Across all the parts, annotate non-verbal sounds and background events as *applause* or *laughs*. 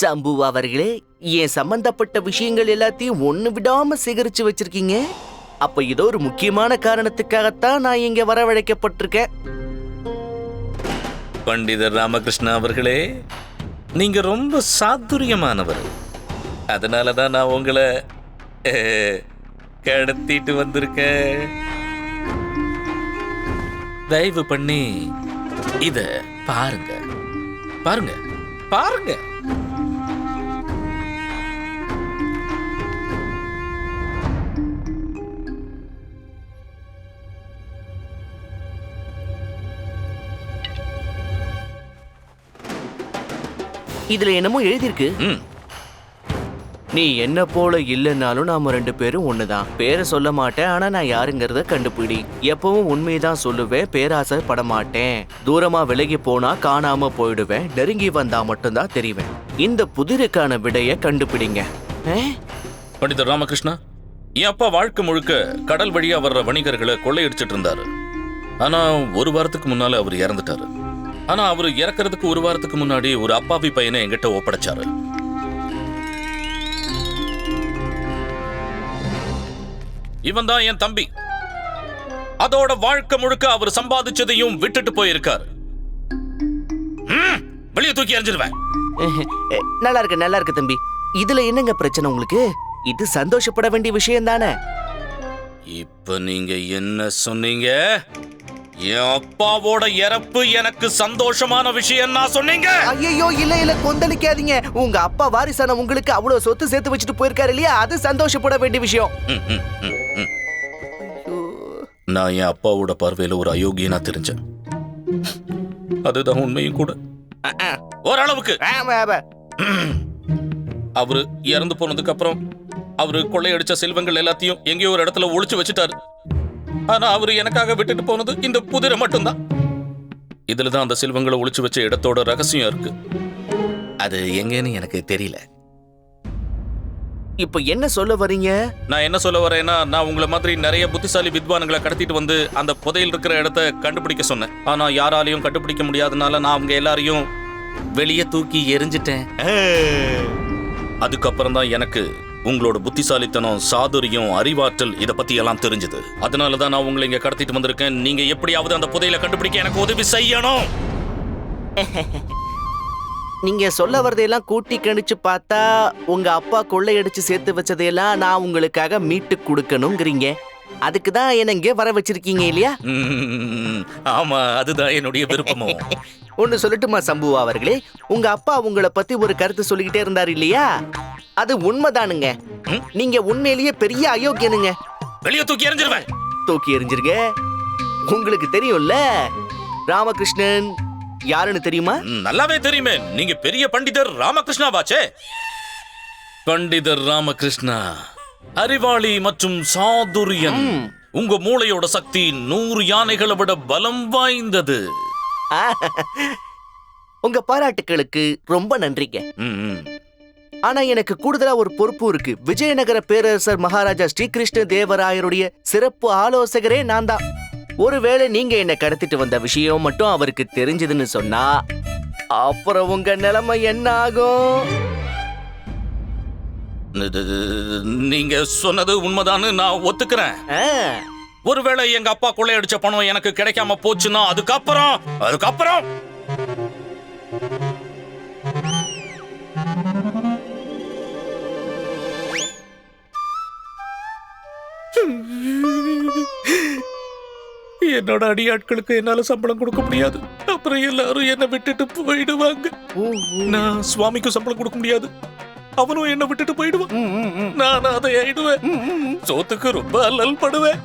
சம்பு அவர்களே என் சம்பந்தப்பட்ட விஷயங்கள் எல்லாத்தையும் ஒன்று விடாம சேகரிச்சு வச்சிருக்கீங்க? அப்ப ஏதோ ஒரு முக்கியமான காரணத்துக்காகத்தான் நான் இங்க வரவழைக்கப்பட்டிருக்கேன். பண்டிதர் ராமகிருஷ்ணா அவர்களே நீங்க ரொம்ப சாதுரியமானவர். அதனால தான் நான் உங்களை கடத்திட்டு வந்திருக்கேன். தயவு பண்ணி இத பாருங்க. பாருங்க பாருங்க. இதுல என்னமோ எழுதியிருக்கு. ம். நீ என்ன போல இல்லைன்னாலும் நாம ரெண்டு பேரும் ஒண்ணுதான். பேரை சொல்ல மாட்டேன் ஆனா நான் யாருங்கிறத கண்டுபிடி. எப்பவும் உண்மைதான் சொல்லுவேன் பேராசை பட மாட்டேன் தூரமா விலகி போனா காணாம போயிடுவேன் நெருங்கி வந்தா மட்டும்தான் தெரிவேன். இந்த புதிருக்கான விடைய கண்டுபிடிங்க? பண்டிதர் ராமகிருஷ்ணா என் அப்பா வாழ்க்கை முழுக்க கடல் வழியா வர்ற வணிகர்களை கொள்ளையடிச்சிட்டு இருந்தாரு. ஆனா ஒரு வாரத்துக்கு முன்னால அவர் இறந்துட்டாரு. ஆனா அவர் இறக்கறதுக்கு ஒரு வாரத்துக்கு முன்னாடி ஒரு அப்பாவி பையனை என்கிட்ட ஒப்படைச்சாரு. இவன் தான் என் தம்பி. அதோட வாழ்க்கை முழுக்க அவர் சம்பாதிச்சதையும் விட்டுட்டு போயிருக்காரு. வெளியே தூக்கி எறிஞ்சிருவேன். *laughs* நல்லா இருக்கு நல்லா இருக்கு தம்பி. இதுல என்னங்க பிரச்சனை உங்களுக்கு? இது சந்தோஷப்பட வேண்டிய விஷயம் தானே இப்ப நீங்க என்ன சொன்னீங்க? என் அப்பாவோட இறப்பு எனக்கு சந்தோஷமான விஷயம் நான் சொன்னீங்க. ஐயோ இல்ல இல்ல கொந்தளிக்காதீங்க. உங்க அப்பா வாரிசான உங்களுக்கு அவ்வளவு சொத்து சேர்த்து வச்சுட்டு போயிருக்காரு இல்லையா? அது சந்தோஷப்பட வேண்டிய விஷயம். நான் என் அப்பாவோட பார்வையில ஒரு அயோக்கியனா தெரிஞ்சேன். அதுதான் உண்மையும் கூட. ஓரளவுக்கு. அவரு இறந்து போனதுக்கு அப்புறம் அவரு கொள்ளையடிச்ச செல்வங்கள் எல்லாத்தையும் எங்கேயோ ஒரு இடத்துல ஒளிச்சு வச்சுட்டாரு. ஆனா அவரு எனக்காக விட்டுட்டு போனது இந்த புதிரை மட்டும்தான். இதுலதான் அந்த செல்வங்களை ஒளிச்சு வச்ச இடத்தோட ரகசியம் இருக்கு. அது எங்கன்னு எனக்கு தெரியல. இப்ப என்ன சொல்ல வர்றீங்க நான் என்ன சொல்ல வரேன்னா நான் உங்களை மாதிரி நிறைய புத்திசாலி வித்வான்களை கடத்திட்டு வந்து அந்த புதையல் இருக்கிற இடத்த கண்டுபிடிக்க சொன்னேன். ஆனா யாராலையும் கண்டுபிடிக்க முடியாதனால நான் அவங்க எல்லாரையும் வெளியே தூக்கி எரிஞ்சிட்டேன். அதுக்கப்புறம் தான் எனக்கு உங்களோட புத்திசாலித்தனம் சாதுரியம் அறிவாற்றல் இதை பத்தி எல்லாம் தெரிஞ்சது. அதனால தான் நான் உங்களை இங்க கடத்திட்டு வந்திருக்கேன். நீங்க எப்படியாவது அந்த புதையில கண்டுபிடிக்க எனக்கு உதவி செய்யணும். *laughs* நீங்க சொல்ல வரதையெல்லாம் கூட்டி கணிச்சு பார்த்தா உங்க அப்பா கொள்ளையடிச்சு சேர்த்து வச்சதையெல்லாம் நான் உங்களுக்காக மீட்டு கொடுக்கணுங்கிறீங்க. அதுக்கு தான் என்ன இங்க வர வச்சிருக்கீங்க இல்லையா? ஆமா அதுதான் என்னுடைய விருப்பமும் *laughs* ஒன்னு சொல்லட்டுமா சம்புவா அவர்களே? உங்க அப்பா உங்களை பத்தி ஒரு கருத்து சொல்லிக்கிட்டே இருந்தாரு இல்லையா? அது உண்மைதானுங்க? நீங்க உண்மையிலேயே பெரிய அயோக்கியனுங்க. வெளியே தூக்கி எறிஞ்சிருவேன் தூக்கி எறிஞ்சிருங்க. உங்களுக்கு தெரியும்ல ராமகிருஷ்ணன் யாருன்னு தெரியுமா? நல்லாவே தெரியுமே. நீங்க பெரிய பண்டிதர் ராமகிருஷ்ணாவாச்சே. பண்டிதர் ராமகிருஷ்ணா. அறிவாளி மற்றும் சாதுரியன். உங்க மூளையோட சக்தி நூறு யானைகளை விட பலம் வாய்ந்தது. *laughs* உங்க பாராட்டுக்களுக்கு ரொம்ப நன்றிங்க. ஆனா எனக்கு கூடுதலா ஒரு பொறுப்பு இருக்கு. விஜயநகர பேரரசர் மகாராஜா ஸ்ரீகிருஷ்ண தேவராயருடைய சிறப்பு ஆலோசகரே நான் தான். ஒருவேளை நீங்க என்ன கடத்திட்டு வந்த விஷயம் மட்டும் அவருக்கு தெரிஞ்சதுன்னு சொன்னா அப்புறம் உங்க நிலைமை என்ன ஆகும்? நீங்க சொன்னது உண்மைதான்னு நான் ஒத்துக்கிறேன். ஒருவேளை எங்க அப்பா கொள்ளையடிச்ச பணம் எனக்கு கிடைக்காம போச்சுன்னா அதுக்கப்புறம் அதுக்கப்புறம். என்னோட அடியாட்களுக்கு என்னால சம்பளம் கொடுக்க முடியாது. அப்புறம் எல்லாரும் என்ன விட்டுட்டு போயிடுவாங்க. நான் சுவாமிக்கும் சம்பளம் கொடுக்க முடியாது. அவனும் என்ன விட்டுட்டு போயிடுவான். நான் அதை ஆயிடுவேன். சோத்துக்கு ரொம்ப அல்லல் படுவேன்.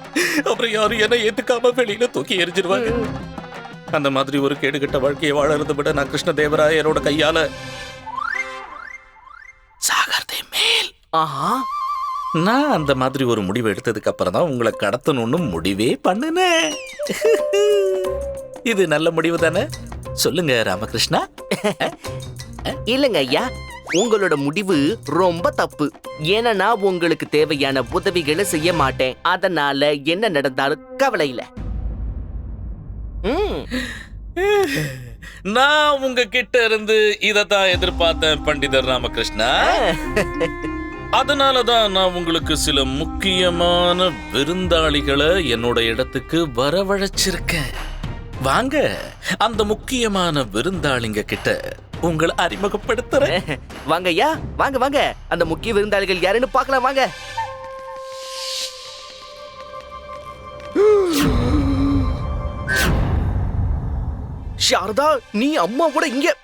அப்புறம் யாரும் என்ன ஏத்துக்காம வெளியில தூக்கி எரிஞ்சிருவாங்க அந்த மாதிரி ஒரு கேடுகட்ட வாழ்க்கையை வாழறதை விட நான் கிருஷ்ணதேவராயரோட கையால சாகர்தே மேல். ஆஹா. நான் அந்த மாதிரி ஒரு முடிவு எடுத்ததுக்கு அப்புறம் தான் உங்களை கடத்தணும்னு முடிவே பண்ணுனேன். இது நல்ல முடிவு தானே? சொல்லுங்க ராமகிருஷ்ணா. இல்லைங்க ஐயா. உங்களோட முடிவு ரொம்ப தப்பு. ஏன்னா நான் உங்களுக்கு தேவையான உதவிகளை செய்ய மாட்டேன். அதனால என்ன நடந்தாலும் கவலை இல்ல. ம், நான் உங்க கிட்ட இருந்து இதத்தான் எதிர்பார்த்தேன் பண்டிதர் ராமகிருஷ்ணா. அதனாலதான் நான் உங்களுக்கு சில முக்கியமான விருந்தாளிகளை என்னோட இடத்துக்கு வரவழைச்சிருக்கேன். வாங்க அந்த முக்கியமான விருந்தாளிங்க கிட்ட உங்களை அறிமுகப்படுத்துறேன். *laughs* வாங்க ஐயா வாங்க வாங்க. அந்த முக்கிய விருந்தாளிகள் யாருன்னு பார்க்கலாம் வாங்க. சாரதா நீ அம்மா கூட இங்க.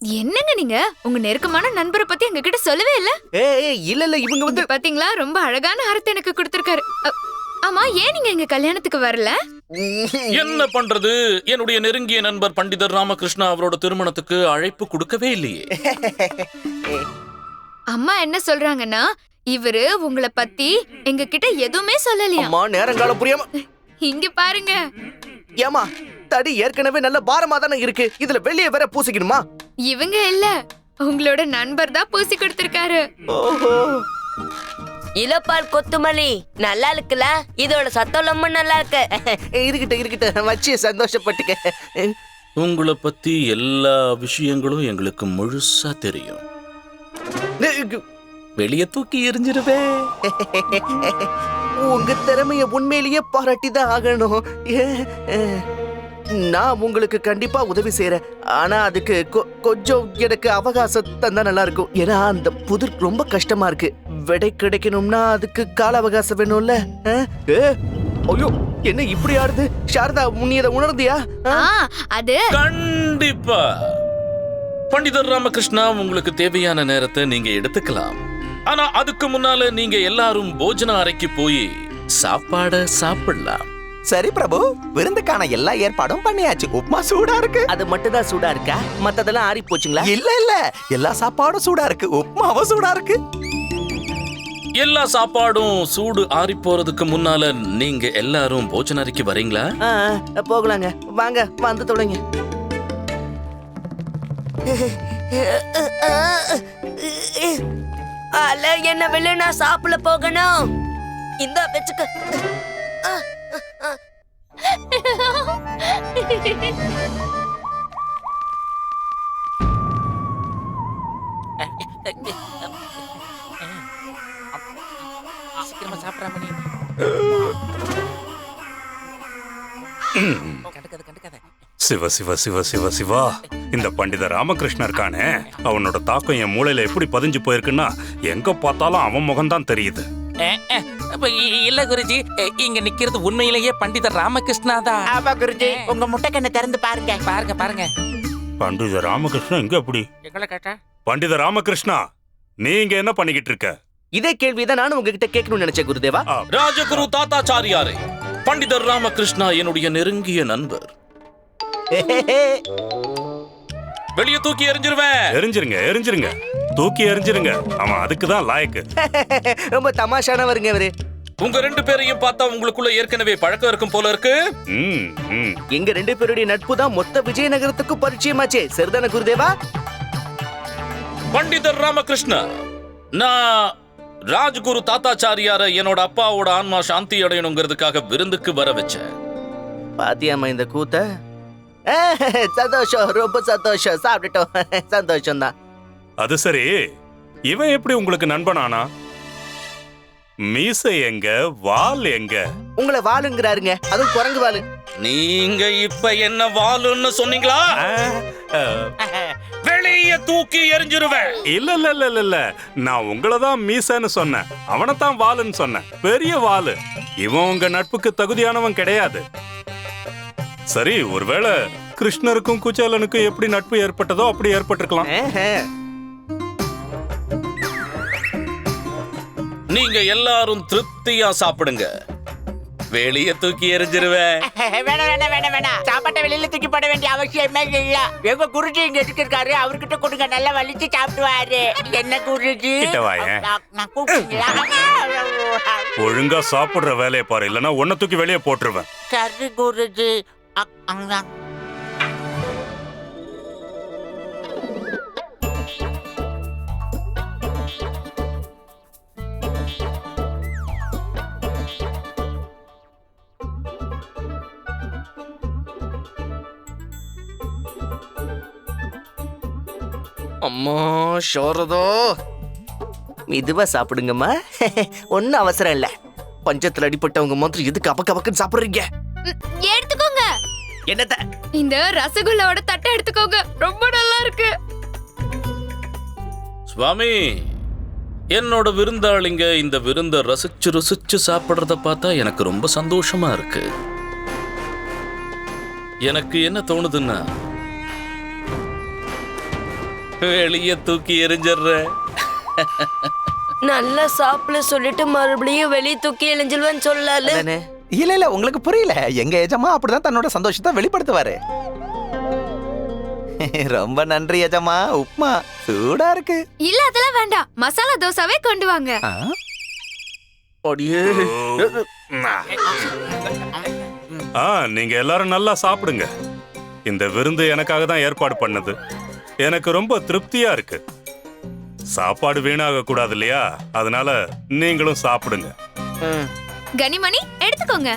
என்னங்க நீங்க? உங்க நெருக்கமான நண்பரை பத்தி எங்ககிட்ட சொல்லவே இல்ல. ஏய் ஏய், இல்ல இல்ல இவங்க வந்து பாத்தீங்களா? ரொம்ப அழகான ஹரத்தை எனக்கு கொடுத்திருக்காரு. ஆமா ஏன் நீங்க எங்க கல்யாணத்துக்கு வரல? என்ன பண்றது? என்னுடைய நெருங்கிய நண்பர் பண்டிதர் ராமகிருஷ்ணா அவரோட திருமணத்துக்கு அழைப்பு கொடுக்கவே இல்லையே. அம்மா என்ன சொல்றாங்கன்னா இவரு உங்களை பத்தி எங்க கிட்ட எதுவுமே சொல்லலையா? அம்மா நேரங்காலம் புரியாம இங்க பாருங்க. ஏமா தடி ஏற்கனவே நல்ல பாரமா தானே இருக்கு. இதுல வெளியே வேற பூசிக்கணுமா? இவங்க இல்ல உங்களோட நண்பர் தான் பூசி கொடுத்திருக்காரு. ஓஹோ. இலப்பால் கொத்துமல்லி. நல்லா இருக்குல்ல? இதோட சத்தம் ரொம்ப நல்லா இருக்கு. இருக்கட்டும் இருக்கட்டும் வச்சு சந்தோஷப்பட்டுக்க. உங்களை பத்தி எல்லா விஷயங்களும் எங்களுக்கு முழுசா தெரியும். வெளியே தூக்கி எரிஞ்சிருவே உங்க திறமைய உண்மையிலேயே பாராட்டி தான் ஆகணும். நான் உங்களுக்கு கண்டிப்பா உதவி செய்யறேன் ஆனா அதுக்கு கொ- கொஞ்சம் எனக்கு அவகாசம் தந்தா நல்லா இருக்கும் ஏன்னா அந்த புதிர் ரொம்ப கஷ்டமா இருக்கு. விடை கிடைக்கணும்னா அதுக்கு கால அவகாசம் வேணும்ல? ஐயோ என்ன இப்படி ஆடுது? சாரதா நீ இதை உணர்ந்தியா? அது கண்டிப்பா. பண்டிதர் ராமகிருஷ்ணா உங்களுக்கு தேவையான நேரத்தை நீங்க எடுத்துக்கலாம். ஆனா அதுக்கு முன்னால நீங்க எல்லாரும் போஜன அறைக்கு போய் சாப்பாட சாப்பிடலாம். சரி பிரபு விருந்துக்கான எல்லா ஏற்பாடும் பண்ணியாச்சு. உப்மா சூடா இருக்கு. அது மட்டும் தான் சூடா இருக்கா? மத்ததெல்லாம் ஆறி போச்சுங்களா? இல்ல இல்ல. எல்லா சாப்பாடும் சூடா இருக்கு. உப்மாவும் சூடா இருக்கு. எல்லா சாப்பாடும் சூடு ஆறி போறதுக்கு முன்னால நீங்க எல்லாரும் போஜன அறைக்கு வரீங்களா? போகலாங்க. வாங்க வந்து தொலைங்க அல்ல என்ன வெளியே நான் சாப்பிட போகணும்? இந்த வச்சுக்க. சீக்கிரமா சாப்பிட்றா மணி. கண்டுக்காத கண்டுக்காத சிவ சிவ சிவ சிவ சிவா இந்த பண்டித ராமகிருஷ்ணன் இருக்கானே அவனோட தாக்கம் என் மூளையில எப்படி பதிஞ்சு போயிருக்குன்னா எங்க பார்த்தாலும் அவன் முகம்தான் தெரியுது. இல்ல குருஜி. இங்க நிக்கிறது உண்மையிலேயே பண்டிதர் ராமகிருஷ்ணா தான் ஆமா குருஜி. உங்க முட்டை கண்ணை திறந்து பாருங்க. பாருங்க பாருங்க. பண்டித ராமகிருஷ்ணன் எங்க எப்படி? எங்களை கேட்டா? பண்டித ராமகிருஷ்ணா நீங்க என்ன பண்ணிக்கிட்டு இருக்க? இதே கேள்விதான் நானும் உங்ககிட்ட கேட்கணும்னு நினைச்சேன் குருதேவா. ராஜகுரு தாத்தாச்சாரியாரே பண்டிதர் ராமகிருஷ்ணா என்னுடைய நெருங்கிய நண்பர். வெளியே தூக்கி எறிஞ்சிருவேன். எரிஞ்சிருங்க எரிஞ்சிருங்க. தூக்கி எரிஞ்சிருங்க அவன் அதுக்கு தான் லாயக்கு. *laughs* ரொம்ப தமாஷானவருங்க அவரு உங்க ரெண்டு பேரையும் பார்த்தா உங்களுக்குள்ள ஏற்கனவே பழக்கம் இருக்கும் போல இருக்கு. ம் ம். எங்க ரெண்டு பேருடைய நட்பு தான் மொத்த விஜயநகரத்துக்கு பரிச்சயமாச்சே. சரிதானே குருதேவா? பண்டிதர் ராமகிருஷ்ணா நான் ராஜ்குரு தாத்தாச்சாரியார என்னோட அப்பாவோட ஆன்மா சாந்தி அடையணுங்கிறதுக்காக விருந்துக்கு வர வச்சேன். பாத்தியாமா இந்த கூத்த? *laughs* சந்தோஷம் ரொம்ப சந்தோஷம். சாப்பிட்டுட்டோம் *laughs* சந்தோஷம் தான் அது சரி. இவன் எப்படி உங்களுக்கு நண்பனானா மீசை எங்க வால் எங்க? உங்களை வாளுங்கிறாருங்க அதுவும் குரங்கு வாளு நீங்க இப்ப என்ன வாளுன்னு சொன்னீங்களா? வெளிய தூக்கி எறிஞ்சிருவேன். இல்ல இல்ல இல்ல இல்ல இல்ல. நான் உங்களை தான் மீசன்னு சொன்னேன். அவனைத்தான் வாளுன்னு சொன்னேன். பெரிய வாளு இவன் உங்க நட்புக்கு தகுதியானவன் கிடையாது. சரி ஒருவேளை கிருஷ்ணருக்கும் குச்சேலனுக்கும் எப்படி நட்பு ஏற்பட்டதோ அப்படி ஏற்பட்டிருக்கலாம். நீங்க எல்லாரும் திருப்தியா சாப்பிடுங்க. வெளிய தூக்கி எறிஞ்சிருவேன் வேணாம் வேணாம் வேணாம் வேணாம் சாப்பாட்டை வெளியில தூக்கி போட வேண்டிய அவசியமே இல்ல எங்க குருஜி இங்க இருக்காரு அவர்கிட்ட கொடுங்க நல்லா வலிச்சு சாப்பிடுவாரு. என்ன குருஜி? ஒழுங்கா சாப்பிடுற வேலையை பாரு இல்லைன்னா உன்னை தூக்கி வெளியே போட்டுருவேன். சரி குருஜி. அ- அங்க- அம்மா சாரதா மெதுவா சாப்பிடுங்கம்மா. *laughs* ஒன்னும் அவசரம் இல்ல. பஞ்சத்துல அடிப்பட்டவங்க மாதிரி எதுக்கு அப்பக்க அப்பக்குன்னு சாப்பிடுறீங்க என்னத்த? இந்த ரசகுல்லாவோட தட்டை எடுத்துக்கோங்க. ரொம்ப நல்லா இருக்கு சுவாமி என்னோட விருந்தாளிங்க இந்த விருந்த ரசிச்சு ருசிச்சு சாப்பிடுறத பார்த்தா எனக்கு ரொம்ப சந்தோஷமா இருக்கு. எனக்கு என்ன தோணுதுன்னா வெளியே தூக்கி எறிஞ்சிடுறேன் நல்லா சாப்பிட சொல்லிட்டு மறுபடியும் வெளியே தூக்கி எழிஞ்சில்வன்னு சொல்லல இல்ல இல்ல உங்களுக்கு புரியல. எங்க எஜமா அப்படிதான் தன்னோட சந்தோஷத்தை வெளிப்படுத்துவாரு. ரொம்ப நன்றி எஜமா. உப்மா சூடா இருக்கு. இல்ல அதெல்லாம் வேண்டாம். மசாலா தோசாவே கொண்டு வாங்க. ஆ? அடியே ஆ நீங்க எல்லாரும் நல்லா சாப்பிடுங்க. இந்த விருந்து எனக்காக தான் ஏற்பாடு பண்ணது. எனக்கு ரொம்ப திருப்தியா இருக்கு. சாப்பாடு வீணாக கூடாது இல்லையா? அதனால நீங்களும் சாப்பிடுங்க. கனிமணி எடுத்துக்கோங்க.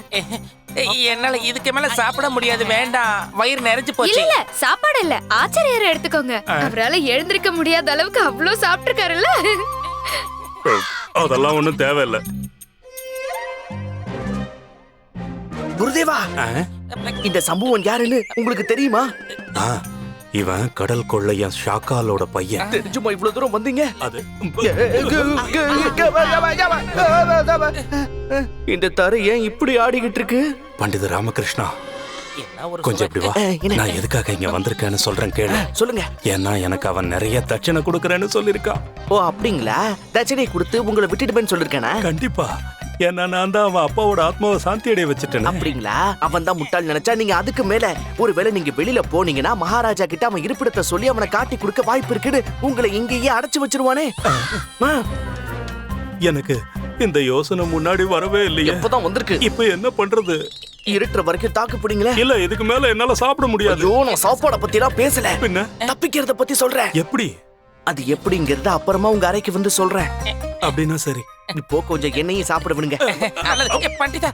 என்னால இதுக்கு மேல சாப்பிட முடியாது வேண்டாம். வயிறு நிறைஞ்சு போச்சு. இல்ல சாப்பாடு இல்ல. ஆச்சரியரை எடுத்துக்கோங்க. அவரால எழுந்திருக்க முடியாத அளவுக்கு அவ்ளோ சாப்பிட்டிருக்காருல்ல. அதெல்லாம் ஒண்ணும் தேவையில்லை. குருதேவா இந்த சம்பவம் யாருன்னு உங்களுக்கு தெரியுமா? ஆ, இவன் கடல் கொள்ளையன் ஷாக்காலோட பையன். தெரிஞ்சுமா இவ்வளவு தூரம் வந்தீங்க? அது இந்த தரை ஏன் இப்படி ஆடிக்கிட்டு இருக்கு? பண்டித ராமகிருஷ்ணா என்ன ஒரு கொஞ்சம் இப்படி வா? நான் எதுக்காக இங்க வந்திருக்கேன்னு சொல்றேன் கேளு. சொல்லுங்க. ஏன்னா எனக்கு அவன் நிறைய தட்சணை கொடுக்கறேன்னு சொல்லியிருக்கான். ஓ அப்படிங்களா? தட்சணை கொடுத்து உங்களை விட்டுட்டு சொல்லிருக்கானா கண்டிப்பா. ஏன்னா நான் தான் அவன் அப்பாவோட ஆத்மாவை சாந்தி அடைய வச்சுட்டேன். அப்படிங்களா? அவன் தான் முட்டாள் நினைச்சா நீங்க அதுக்கு மேல ஒருவேளை நீங்க வெளியில போனீங்கன்னா மகாராஜா கிட்ட அவன் இருப்பிடத்தை சொல்லி அவனை காட்டி கொடுக்க வாய்ப்பு இருக்குன்னு உங்களை இங்கேயே அடைச்சு வச்சிருவானே. எனக்கு இந்த யோசனை முன்னாடி வரவே இல்லையே. எப்பதான் வந்திருக்கு? இப்ப என்ன பண்றது? இருட்டுற வரைக்கும் தாக்கு பிடிங்களே இல்ல இதுக்கு மேல என்னால சாப்பிட முடியாது. ஐயோ நான் சாப்பாட பத்தி எல்லாம் பேசல. பின்ன? தப்பிக்கிறத பத்தி சொல்றேன். எப்படி? அது எப்படிங்கறத அப்புறமா உங்க அறைக்கு வந்து சொல்றேன். அப்படின்னா சரி. இப்போ கொஞ்சம் எண்ணெயும் சாப்பிட விடுங்க பண்டிதா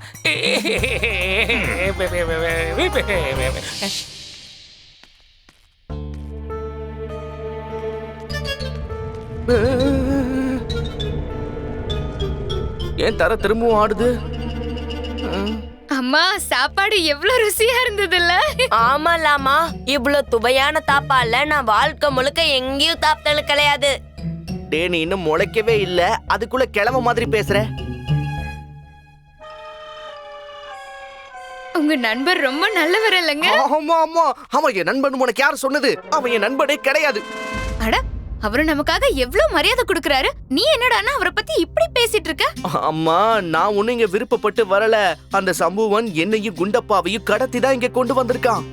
ஏன் தர திரும்பவும் ஆடுது. அம்மா சாப்பாடு எவ்வளவு ருசியா இருந்ததுல்ல ஆமாலாமா இவ்வளவு துவையான தாப்பால நான் வாழ்க்கை முழுக்க எங்கேயும் தாப்தல் கிடையாது டேய் நீ இன்னும் முளைக்கவே இல்ல. அதுக்குள்ள கிழமை மாதிரி பேசுற. உங்க நண்பர் ரொம்ப நல்லவர் இல்லைங்க? ஆமா ஆமா. ஆமா என் நண்பன் உனக்கு யார் சொன்னது? அவன் என் நண்பனே கிடையாது. அட அவரு நமக்காக எவ்வளவு மரியாதை கொடுக்கறாரு? நீ என்னடான்னா அவரை பத்தி இப்படி பேசிட்டு இருக்க? அம்மா நான் ஒண்ணு இங்க விருப்பப்பட்டு வரல. அந்த சம்புவன் என்னையும் குண்டப்பாவையும் கடத்தி தான் இங்க கொண்டு வந்திருக்கான்.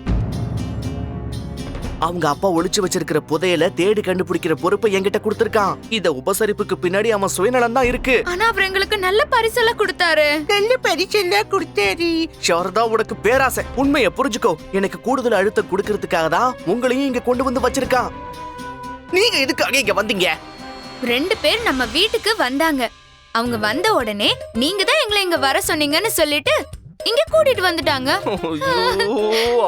அவங்க அப்பா ஒளிச்சு வச்சிருக்கிற புதையல தேடி கண்டுபிடிக்கிற பொறுப்பை என்கிட்ட கொடுத்திருக்கான். இத உபசரிப்புக்கு பின்னாடி அவன் சுயநலம் தான் இருக்கு. ஆனா அவர் எங்களுக்கு நல்ல பரிசெல்லாம் கொடுத்தாரு. நல்ல பரிசெல்லாம் கொடுத்தாரு. சாரதா உனக்கு பேராசை. உண்மையை புரிஞ்சுக்கோ. எனக்கு கூடுதல் அழுத்தம் கொடுக்கறதுக்காக தான் உங்களையும் இங்க கொண்டு வந்து வச்சிருக்கான். நீங்க எதுக்காக இங்க வந்தீங்க? ரெண்டு பேர் நம்ம வீட்டுக்கு வந்தாங்க. அவங்க வந்த உடனே நீங்க தான் எங்களை இங்க வர சொன்னீங்கன்னு சொல்லிட்டு இங்க கூட்டிட்டு வந்துட்டாங்க.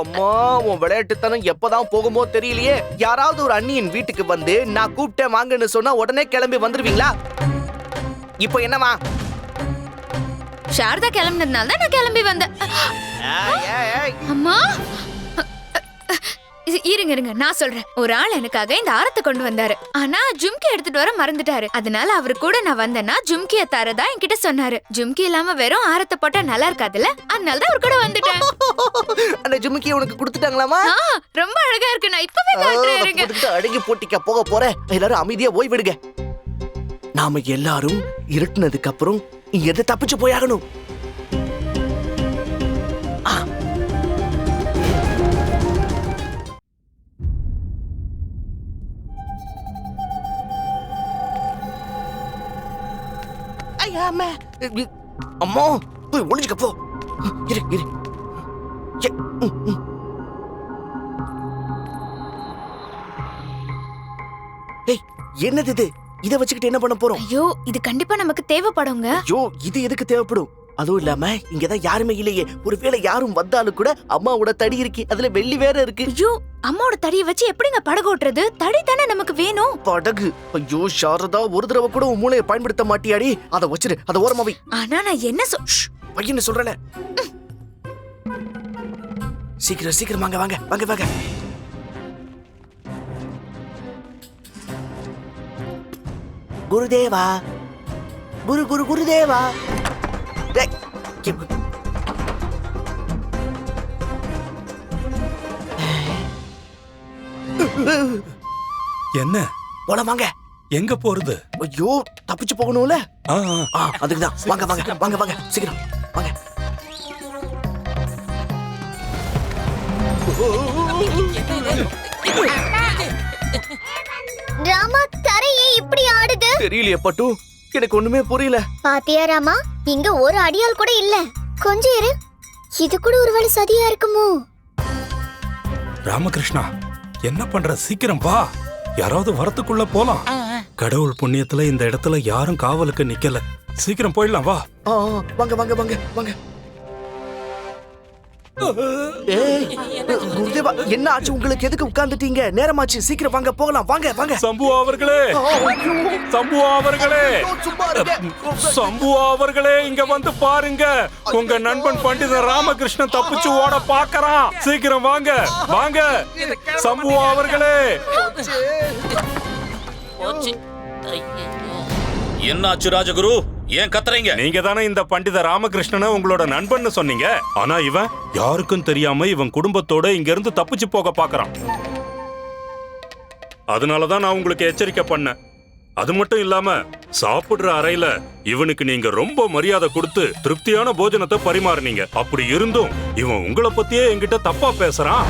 அம்மா உன் விளையாட்டுத்தனம் எப்பதான் போகுமோ தெரியலையே. யாராவது ஒரு அண்ணியின் வீட்டுக்கு வந்து நான் கூப்பிட்டேன் வாங்கன்னு சொன்னா உடனே கிளம்பி வந்துருவீங்களா? இப்போ என்னமா சாரதா கிளம்புனதுனால தான் நான் கிளம்பி வந்தேன். அம்மா. இருங்க இருங்க நான் சொல்றேன். ஒரு ஆள் எனக்காக இந்த ஆரத்தை கொண்டு வந்தாரு. ஆனா ஜும்கி எடுத்துட்டு வர மறந்துட்டாரு. அதனால அவரு கூட நான் வந்தேன்னா ஜும்கிய தரதா என்கிட்ட சொன்னாரு. ஜும்கி இல்லாம வெறும் ஆரத்தை போட்டா நல்லா இருக்காதுல்ல? அதனால தான் அவர் கூட வந்துட்டேன். *laughs* அந்த ஜுமுக்கி உனக்கு கொடுத்துட்டாங்களாமா? ரொம்ப அழகா இருக்கு. நான் இப்பவே காட்டுறேன் அடங்கி போட்டிக்க போக போற எல்லாரும் அமைதியா ஓய்விடுங்க. நாம எல்லாரும் இருட்டுனதுக்கு அப்புறம் இங்க எது தப்பிச்சு போயாகணும்? ஐயா, அம்மா. போய் ஒளிஞ்சுக்க போ. இரு இரு. ஏய் என்னது இது? இத வச்சுக்கிட்டு என்ன பண்ண போறோம்? ஐயோ இது கண்டிப்பா நமக்கு தேவைப்படுங்க. ஐயோ இது எதுக்கு தேவைப்படும்? அதுவும் இல்லாம இங்கதான் யாருமே இல்லையே. ஒருவேளை யாரும் வந்தாலும் கூட அம்மாவோட தடி இருக்கு அதுல வெள்ளி வேற இருக்கு. ஐயோ அம்மாவோட தடியை வச்சு எப்படிங்க படகு ஓட்டுறது? தடி தானே நமக்கு வேணும். படகு. ஐயோ சாரதா ஒரு தடவை கூட உன் மூளையை பயன்படுத்த மாட்டியாடி? அதை வச்சிரு அதை ஓரமா வை. ஆனா நான் என்ன சொ ஷ், பையன்னு சொல்றல சீக்கிரம் சீக்கிரம் வாங்க வாங்க வாங்க வாங்க. குருதேவா. குரு குரு குருதேவா. என்ன? போலாம் வாங்க. எங்க போறது? ஐயோ தப்பிச்சு போகணும்ல? ஆ, ஆ. ஆ அதுக்குதான். வாங்க வாங்க வாங்க வாங்க. சீக்கிரம். வாங்க. ராமா ஏன் இப்படி ஆடுது? தெரியலையே பட்டு. எனக்கு ஒண்ணுமே புரியல. பாத்தியா ராமா? இங்க ஒரு அடியால் கூட இல்ல. கொஞ்சம் இரு. இது கூட ஒரு வேளை சதியா இருக்குமோ? ராமகிருஷ்ணா என்ன பண்ற? சீக்கிரம் வா. யாராவது வரத்துக்குள்ள போலாம். கடவுள் புண்ணியத்துல இந்த இடத்துல யாரும் காவலுக்கு நிக்கல. சீக்கிரம் போயிடலாம் வா. வாங்க வாங்க வாங்க வாங்க. குருதேவா என்ன ஆச்சு? உங்களுக்கு எதுக்கு உட்கார்ந்துட்டீங்க? நேரமாச்சு சீக்கிரம் வாங்க போகலாம். வாங்க வாங்க. சம்பு அவர்களே. சம்பு அவர்களே. சம்பு அவர்களே இங்க வந்து பாருங்க. உங்க நண்பன் பண்டிதர் ராமகிருஷ்ணன் தப்பிச்சு ஓட பாக்கறான் சீக்கிரம் வாங்க வாங்க. சம்பு அவர்களே. என்னாச்சு ராஜகுரு? ஏன் கத்துறீங்க? நீங்க தானே இந்த பண்டித ராமகிருஷ்ணனை உங்களோட நண்பன்னு சொன்னீங்க. ஆனா இவன் யாருக்கும் தெரியாம இவன் குடும்பத்தோட இங்க இருந்து தப்பிச்சு போக பாக்குறான். அதனாலதான் நான் உங்களுக்கு எச்சரிக்கை பண்ணேன். அது மட்டும் இல்லாம சாப்பிடுற அறையில இவனுக்கு நீங்க ரொம்ப மரியாதை கொடுத்து திருப்தியான போஜனத்தை பரிமாறுனீங்க. அப்படி இருந்தும் இவன் உங்களை பத்தியே என்கிட்ட தப்பா பேசுறான்?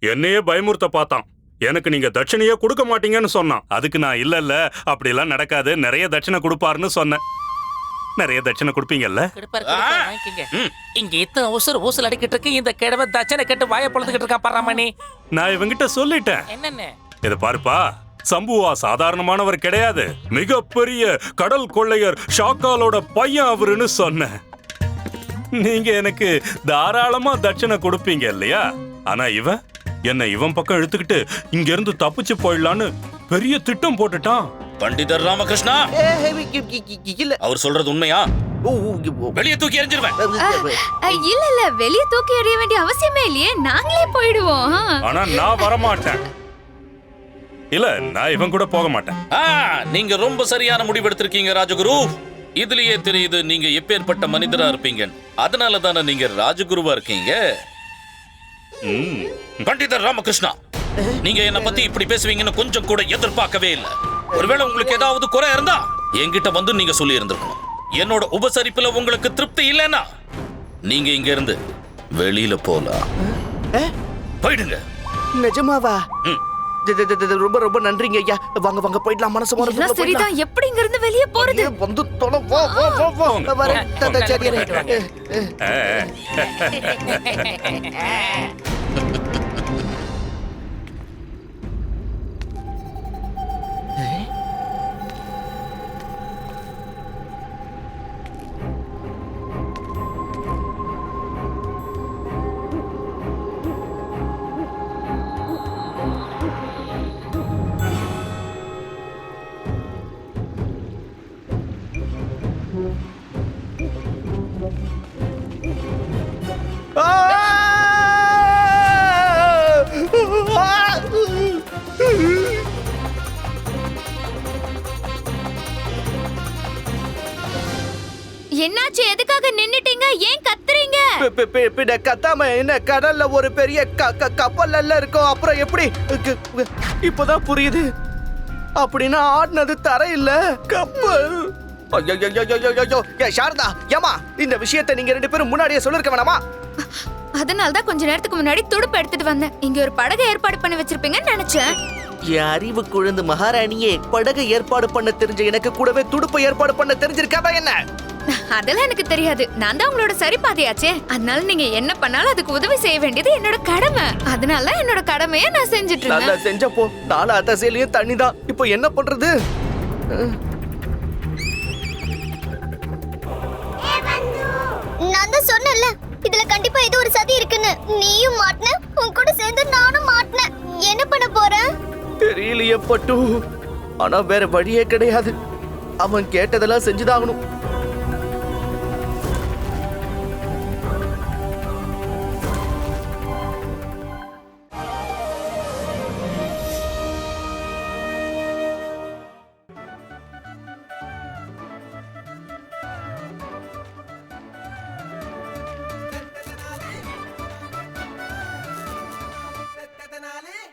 என்னையே பயமுறுத்த பார்த்தான். எனக்கு நீங்க தட்சணையே கொடுக்க மாட்டீங்கன்னு சொன்னான். அதுக்கு நான் இல்ல இல்ல அப்படிலாம் நடக்காது. நிறைய தட்சணை கொடுப்பாருன்னு சொன்னேன். நிறைய தட்சணை கொடுப்பீங்கல்ல. இங்க இத்தனை உசுறு ஊசல் அடிக்கிட்டு இருக்கு இந்த கிழவன் தச்சனை கட்டு வாயை பொழுதுகிட்டு இருக்கான் பராமணி? நான் இவங்கிட்ட சொல்லிட்டேன். என்னன்னு? இத பாருப்பா சம்புவா சாதாரணமானவர் கிடையாது. மிகப்பெரிய கடல் கொள்ளையர் ஷாக்காலோட பையன் அவருன்னு சொன்னேன். நீங்க எனக்கு தாராளமா தட்சணை கொடுப்பீங்க இல்லையா? ஆனா இவன் என்ன இவன் பக்கம் இழுத்துக்கிட்டு இங்க இருந்து தப்பிச்சு போயிடலான்னு பெரிய திட்டம் போட்டுட்டான். பண்டிதர் ராமகிருஷ்ணா! இல்ல. அவர் சொல்றது உண்மையா? ஓ, ஓ, ஓ. வெளியே தூக்கி எறிஞ்சிருவேன். இல்ல இல்ல வெளிய தூக்கி எறிய வேண்டிய அவசியமே இல்லையே. நாங்களே போயிடுவோம். ஆனா நான் வரமாட்டேன். இல்ல நான் இவன் கூட போக மாட்டேன். ஆ, நீங்க ரொம்ப சரியான முடிவெடுத்திருக்கீங்க ராஜகுரு. இதுலயே தெரியுது நீங்க எப்பேற்பட்ட மனிதரா இருப்பீங்க அதனால தானே நீங்க ராஜகுருவா இருக்கீங்க. பண்டிதர் ராமகிருஷ்ணா நீங்க என்ன பத்தி இப்படி பேசுவீங்கன்னு கொஞ்சம் கூட எதிர்பார்க்கவே இல்ல. ஒருவேளை உங்களுக்கு ஏதாவது குறை இருந்தா என்கிட்ட வந்து நீங்க சொல்லி இருந்திருக்கணும் என்னோட உபசரிப்புல உங்களுக்கு திருப்தி இல்லைன்னா நீங்க இங்க இருந்து வெளியில போலாம்? போயிடுங்க. நிஜமாவா? ம். ரொம்ப ரொம்ப நன்றிங்க ஐயா. வாங்க வாங்க போயிடலாம். மனசு எல்லாம் மனசு சரிதான்? எப்படி இங்க இருந்து வெளிய போறது? வந்து தொலை வா வா வா வா. வரேன் சரி, *laughs* பின்ன கத்தாம என்ன கடல்ல ஒரு பெரிய க- க- கப்பல் எல்லாம் இருக்கும் அப்புறம் எப்படி? இப்பதான் புரியுது. அப்படின்னா ஆடினது தர இல்ல கப்பல். சாரதா ஏமா இந்த விஷயத்தை நீங்க ரெண்டு பேரும் முன்னாடியே சொல்லிருக்க வேணாமா? அதனால தான் கொஞ்ச நேரத்துக்கு முன்னாடி துடுப்பு எடுத்துட்டு வந்தேன். இங்க ஒரு படகு ஏற்பாடு பண்ணி வச்சிருப்பீங்கன்னு நினைச்சேன். என் அறிவு குழந்து மகாராணியே படகு ஏற்பாடு பண்ண தெரிஞ்ச எனக்கு கூடவே துடுப்பு ஏற்பாடு பண்ண தெரிஞ்சிருக்காதா என்ன? அதெல்லாம் எனக்கு தெரியாது. நான் தான் உங்களோட சரி பாதையாச்சே அதனால நீங்க என்ன பண்ணாலும் அதுக்கு உதவி செய்ய வேண்டியது என்னோட கடமை. அதனால என்னோட கடமையை நான் செஞ்சுட்டு நல்லா செஞ்சப்போ நாலு அத்தசையிலயும் தண்ணி தான் இப்போ என்ன பண்றது? நான் தான் சொன்னேன்ல இதுல கண்டிப்பா ஏதோ ஒரு சதி இருக்குன்னு. நீயும் மாட்டின உன் கூட சேர்ந்து நானும் மாட்டினேன். என்ன பண்ண போற? தெரியலையே பட்டு. ஆனா வேற வழியே கிடையாது. அவன் கேட்டதெல்லாம் செஞ்சுதாகணும்